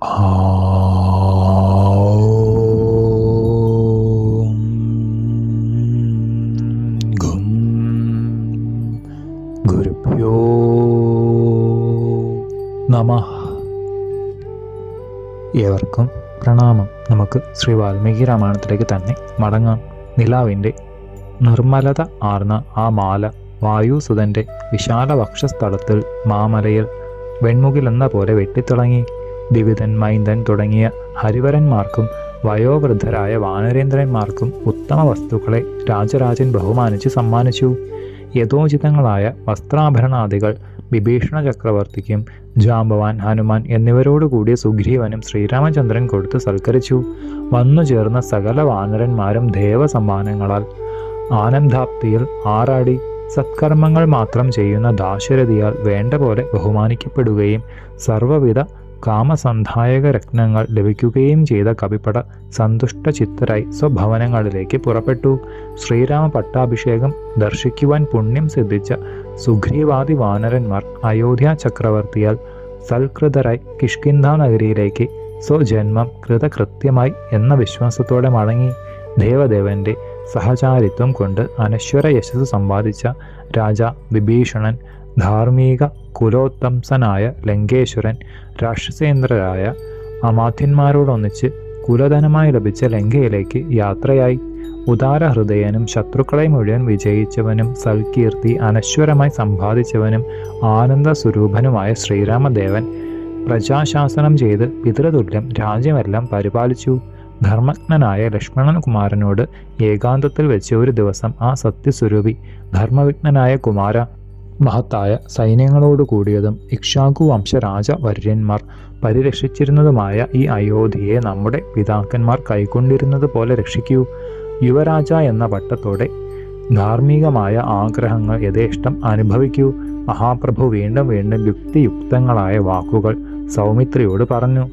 ഏവർക്കും പ്രണാമം. നമുക്ക് ശ്രീ വാൽമീകി രാമായണത്തിലേക്ക് തന്നെ മടങ്ങാം. നിലാവിന്റെ നിർമ്മലത ആർന്ന ആ മാല വായുസുതന്റെ വിശാല വക്ഷസ്ഥലത്തിൽ മാമലയിൽ വെൺമുകിലെന്ന പോലെ വെട്ടിത്തിളങ്ങി. ദിവിതൻ മൈന്ദൻ തുടങ്ങിയ ഹരിവരന്മാർക്കും വയോവൃദ്ധരായ വാനരേന്ദ്രന്മാർക്കും ഉത്തമ വസ്തുക്കളെ രാജരാജൻ ബഹുമാനിച്ച് സമ്മാനിച്ചു. യഥോചിതങ്ങളായ വസ്ത്രാഭരണാദികൾ വിഭീഷണ ചക്രവർത്തിക്കും ജാമ്പവാൻ ഹനുമാൻ എന്നിവരോടുകൂടി സുഗ്രീവനും ശ്രീരാമചന്ദ്രൻ കൊടുത്ത് സൽക്കരിച്ചു. വന്നു ചേർന്ന സകല വാനരന്മാരും ദേവസമ്മാനങ്ങളാൽ ആനന്ദാപ്തിയിൽ ആറാടി. സത്കർമ്മങ്ങൾ മാത്രം ചെയ്യുന്ന ദാശരഥിയാൽ വേണ്ട പോലെ ബഹുമാനിക്കപ്പെടുകയും സർവവിധ കാമസന്ധായക രത്നങ്ങൾ ലഭിക്കുകയും ചെയ്ത കവിപ്പട സന്തുഷ്ട ചിത്തരായി സ്വഭവനങ്ങളിലേക്ക് പുറപ്പെട്ടു. ശ്രീരാമ പട്ടാഭിഷേകം ദർശിക്കുവാൻ പുണ്യം സിദ്ധിച്ച സുഗ്രീവാദി വാനരന്മാർ അയോധ്യ ചക്രവർത്തിയാൽ സൽകൃതരായി കിഷ്കിന്ധ നഗരിയിലേക്ക് സ്വജന്മം കൃതകൃത്യമായി എന്ന വിശ്വാസത്തോടെ മടങ്ങി. ദേവദേവന്റെ സഹചാരിത്വം കൊണ്ട് അനശ്വര യശസ് സമ്പാദിച്ച രാജ വിഭീഷണൻ ധാർമ്മിക കുലോത്തംസനായ ലങ്കേശ്വരൻ രാക്ഷസേന്ദ്രരായ അമാത്യന്മാരോടൊന്നിച്ച് കുലധനമായി ലഭിച്ച ലങ്കയിലേക്ക് യാത്രയായി. ഉദാരഹൃദയനും ശത്രുക്കളെ മുഴുവൻ വിജയിച്ചവനും സൽകീർത്തി അനശ്വരമായി സമ്പാദിച്ചവനും ആനന്ദ സ്വരൂപനുമായ ശ്രീരാമദേവൻ പ്രജാശാസനം ചെയ്ത് പിതൃതുല്യം രാജ്യമെല്ലാം പരിപാലിച്ചു. ധർമ്മജ്ഞനായ ലക്ഷ്മണൻ കുമാരനോട് ഏകാന്തത്തിൽ വെച്ച് ഒരു ദിവസം ആ സത്യസ്വരൂപി ധർമ്മവിഘ്നനായ കുമാര മഹത്തായ സൈന്യങ്ങളോട് കൂടിയതും ഇക്ഷാകു വംശരാജ വര്യന്മാർ പരിരക്ഷിച്ചിരുന്നതുമായ ഈ അയോധ്യയെ നമ്മുടെ പിതാക്കന്മാർ കൈക്കൊണ്ടിരുന്നത് പോലെ രക്ഷിക്കൂ. യുവരാജ എന്ന പട്ടത്തോടെ ധാർമ്മികമായ ആഗ്രഹങ്ങൾ യഥേഷ്ടം അനുഭവിക്കൂ. മഹാപ്രഭു വീണ്ടും വീണ്ടും യുക്തിയുക്തങ്ങളായ വാക്കുകൾ സൗമിത്രിയോട് പറഞ്ഞു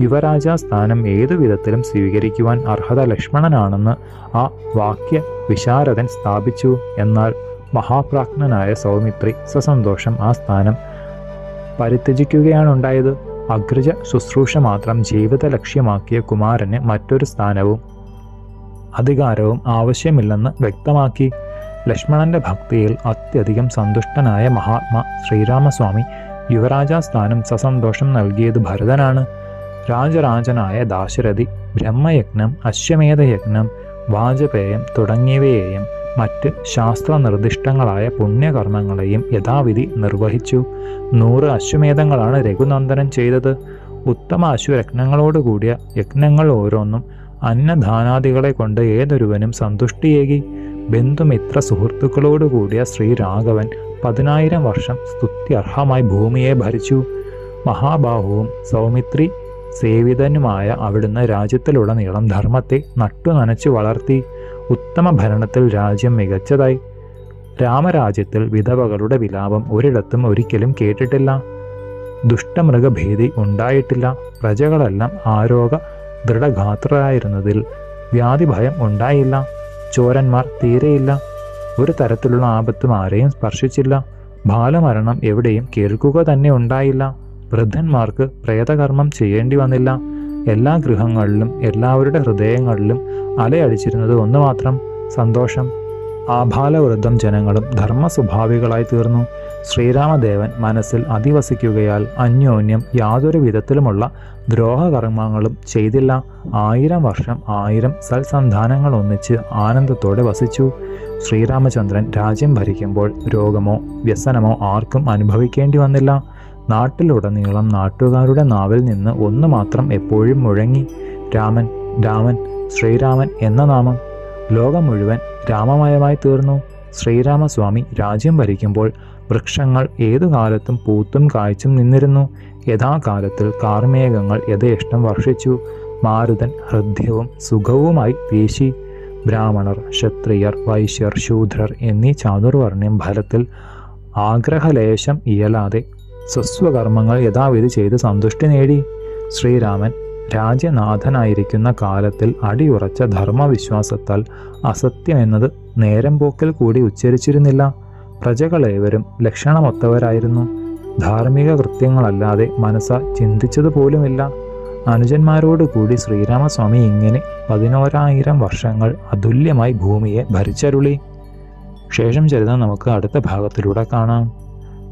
യുവരാജ സ്ഥാനം ഏതു വിധത്തിലും സ്വീകരിക്കുവാൻ അർഹത ലക്ഷ്മണനാണെന്ന് ആ വാക്യ വിശാരദൻ സ്ഥാപിച്ചു. എന്നാൽ മഹാപ്രാജ്ഞനായ സൗമിത്രി സസന്തോഷം ആ സ്ഥാനം പരിത്യജിക്കുകയാണുണ്ടായത്. അഗ്രജ ശുശ്രൂഷ മാത്രം ജീവിത ലക്ഷ്യമാക്കിയ കുമാരന് മറ്റൊരു സ്ഥാനവും അധികാരവും ആവശ്യമില്ലെന്ന് വ്യക്തമാക്കി. ലക്ഷ്മണന്റെ ഭക്തിയിൽ അത്യധികം സന്തുഷ്ടനായ മഹാത്മാ ശ്രീരാമസ്വാമി യുവരാജ സ്ഥാനം സസന്തോഷം നൽകിയത് ഭരതനാണ്. രാജരാജനായ ദാശരഥി ബ്രഹ്മയജ്ഞം അശ്വമേധയജ്ഞം വാജപേയം തുടങ്ങിയവയെയും മറ്റ് ശാസ്ത്ര നിർദ്ദിഷ്ടങ്ങളായ പുണ്യകർമ്മങ്ങളെയും യഥാവിധി നിർവഹിച്ചു. നൂറ് അശ്വമേധങ്ങളാണ് രഘുനന്ദനൻ ചെയ്തത്. ഉത്തമ അശ്വരത്നങ്ങളോടുകൂടിയ യജ്ഞങ്ങൾ ഓരോന്നും അന്നദാനാദികളെ കൊണ്ട് ഏതൊരുവനും സന്തുഷ്ടിയേകി. ബന്ധുമിത്ര സുഹൃത്തുക്കളോടുകൂടിയ ശ്രീരാഘവൻ പതിനായിരം വർഷം സ്തുത്യർഹമായി ഭൂമിയെ ഭരിച്ചു. മഹാബാഹുവും സൗമിത്രി സേവിതനുമായ അവിടുന്ന് രാജ്യത്തിലുടനീളം ധർമ്മത്തെ നട്ടുനനച്ചു വളർത്തി. ഉത്തമ ഭരണത്തിൽ രാജ്യം മികച്ചതായി. രാമരാജ്യത്തിൽ വിധവകളുടെ വിലാപം ഒരിടത്തും ഒരിക്കലും കേട്ടിട്ടില്ല. ദുഷ്ടമൃഗഭേദി ഉണ്ടായിട്ടില്ല. പ്രജകളെല്ലാം ആരോഗ ദൃഢഗാത്രരായിരുന്നതിൽ വ്യാധിഭയം ഉണ്ടായില്ല. ചോരന്മാർ തീരെയില്ല. ഒരു തരത്തിലുള്ള ആപത്തും ആരെയും സ്പർശിച്ചില്ല. ബാലമരണം എവിടെയും കേൾക്കുക തന്നെ ഉണ്ടായില്ല. വൃദ്ധന്മാർക്ക് പ്രേതകർമ്മം ചെയ്യേണ്ടി വന്നില്ല. എല്ലാ ഗൃഹങ്ങളിലും എല്ലാവരുടെ ഹൃദയങ്ങളിലും അലയടിച്ചിരുന്നത് ഒന്ന് മാത്രം സന്തോഷം. ആഭാലവൃദ്ധം ജനങ്ങളും ധർമ്മസ്വഭാവികളായി തീർന്നു. ശ്രീരാമദേവൻ മനസ്സിൽ അധിവസിക്കുകയാൽ അന്യോന്യം യാതൊരു വിധത്തിലുമുള്ള ദ്രോഹകർമ്മങ്ങളും ചെയ്തില്ല. ആയിരം വർഷം ആയിരം സൽസന്ധാനങ്ങൾ ഒന്നിച്ച് ആനന്ദത്തോടെ വസിച്ചു. ശ്രീരാമചന്ദ്രൻ രാജ്യം ഭരിക്കുമ്പോൾ രോഗമോ വ്യസനമോ ആർക്കും അനുഭവിക്കേണ്ടി വന്നില്ല. നാട്ടിലുടനീളം നാട്ടുകാരുടെ നാവിൽ നിന്ന് ഒന്ന് മാത്രം എപ്പോഴും മുഴങ്ങി. രാമൻ രാമൻ ശ്രീരാമൻ എന്ന നാമം. ലോകം മുഴുവൻ രാമമയമായി തീർന്നു. ശ്രീരാമസ്വാമി രാജ്യം ഭരിക്കുമ്പോൾ വൃക്ഷങ്ങൾ ഏതു കാലത്തും പൂത്തും കായ്ച്ചും നിന്നിരുന്നു. യഥാകാലത്തിൽ കാർമേഘങ്ങൾ യഥേഷ്ടം വർഷിച്ചു. മാരുതൻ ഹൃദ്യവും സുഖവുമായി വീശി. ബ്രാഹ്മണർ ക്ഷത്രിയർ വൈശ്യർ ശൂദ്രർ എന്നീ ചാതുർവർണ്യം ഫലത്തിൽ ആഗ്രഹലേശം ഇയലാതെ സ്വസ്വകർമ്മങ്ങൾ യഥാവിധി ചെയ്ത് സന്തുഷ്ടി നേടി. ശ്രീരാമൻ രാജ്യനാഥനായിരിക്കുന്ന കാലത്തിൽ അടിയുറച്ച ധർമ്മവിശ്വാസത്താൽ അസത്യം എന്നത് നേരം പോക്കിൽ കൂടി ഉച്ചരിച്ചിരുന്നില്ല. പ്രജകളേവരും ലക്ഷണമൊത്തവരായിരുന്നു. ധാർമ്മിക കൃത്യങ്ങളല്ലാതെ മനസ്സ ചിന്തിച്ചതുപോലുമില്ല അനുജന്മാരോട് കൂടി ശ്രീരാമസ്വാമി ഇങ്ങനെ പതിനോരായിരം വർഷങ്ങൾ അതുല്യമായി ഭൂമിയെ ഭരിച്ചരുളി. ശേഷം ചരിതം നമുക്ക് അടുത്ത ഭാഗത്തിലൂടെ കാണാം.